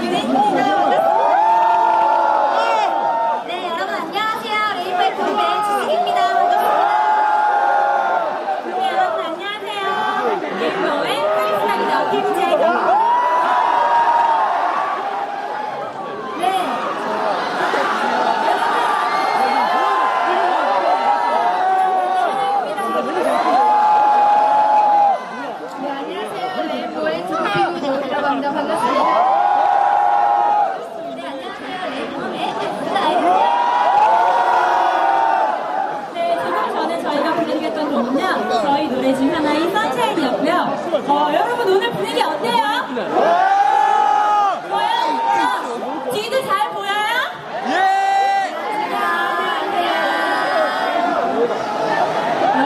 네, 여러분 안녕하세요. 반갑습니다. 네. 네. 네, 안녕하세요. 레인보우의 에스라입니다. 네, 지금 전에 저희가 부르겠던 곡은요, 저희 노래 중 하나인 선샤인이었고요. 어, 여러분 오늘 분위기 어때요? 보여요? 어, 뒤도 잘 보여요? 와,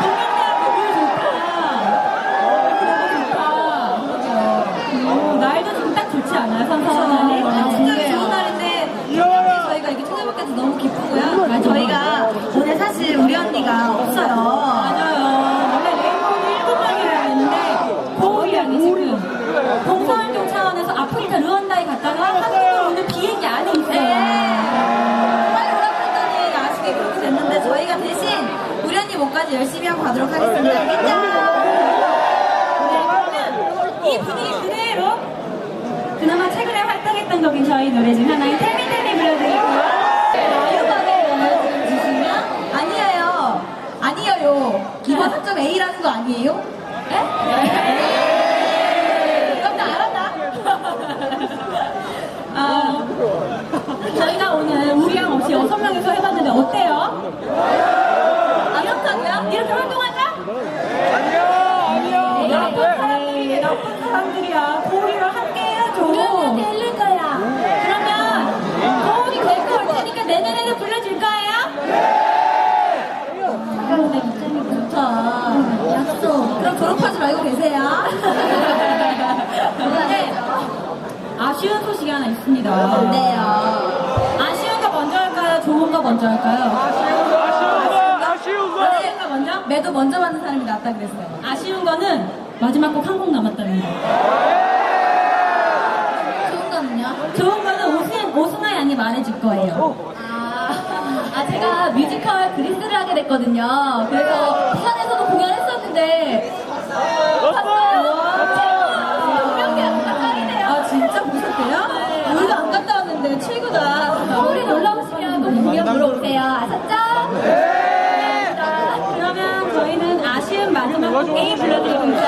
동영대학교 물 좋다. 좋다. 오, 날도 지금 딱 좋지 않아요, 선선하네? 아, 진짜 좋은 날인데 저희가 이렇게 찾아뵙게 돼서 너무 기쁘고요. 저희가 오늘 사실 우리 언니가 없어요. 맞아요. 원래 레인보우는 일곱 명이라 했는데 고우양이 지금 봉사활동 차원에서 아프리카 르완다에 갔다가 한국으로 오는 비행기 안에 있어요. 빨리 오라고 했더니 아쉽게 그렇게 됐는데 저희가 대신 언니 목까지 열심히 하고 가도록 하겠습니다. 알겠죠? 네, 이 분위기 그대로 그나마 최근에 활동했던 곡인 저희 노래 중 하나인 텔미텔미 보여주시면 아니에요. 아니에요. 이번 학점 A라는 거 아니에요? 에? 알았다. 아, 저희가 오늘 우리랑 없이 여섯 명이서 해봤는데 어때요? 아무튼 이렇게 활동하자? 아니요, 아니요. 나쁜 사람들이야. 고우리랑 함께 해야죠. 우리한테 일릴 거야. 그러면 고우리 데리고 올 테니까 내년에도 불러줄 거예요? 입장이 좋다. 약속. 그럼 졸업하지 말고 계세요. 네. 아쉬운 소식이 하나 있습니다. 네요. 아쉬운 거 먼저 할까요? 좋은 거 먼저 할까요? 거 먼저? 받는 사람이 낫다 그랬어요. 아쉬운 거는 마지막 곡 한 곡 남았다는 거. 좋은 거는요? 좋은 거는 오승, 오승아 양이 말해줄 거예요. 아, 아, 제가 뮤지컬 그리스를 하게 됐거든요. 그래서 부산에서도 공연했었는데. 아, 진짜 보셨대요? 우리도 안 갔다 왔는데 최고다. 우리 놀러 오시면 꼭 공연 보러 오세요. 아셨죠? 네. 그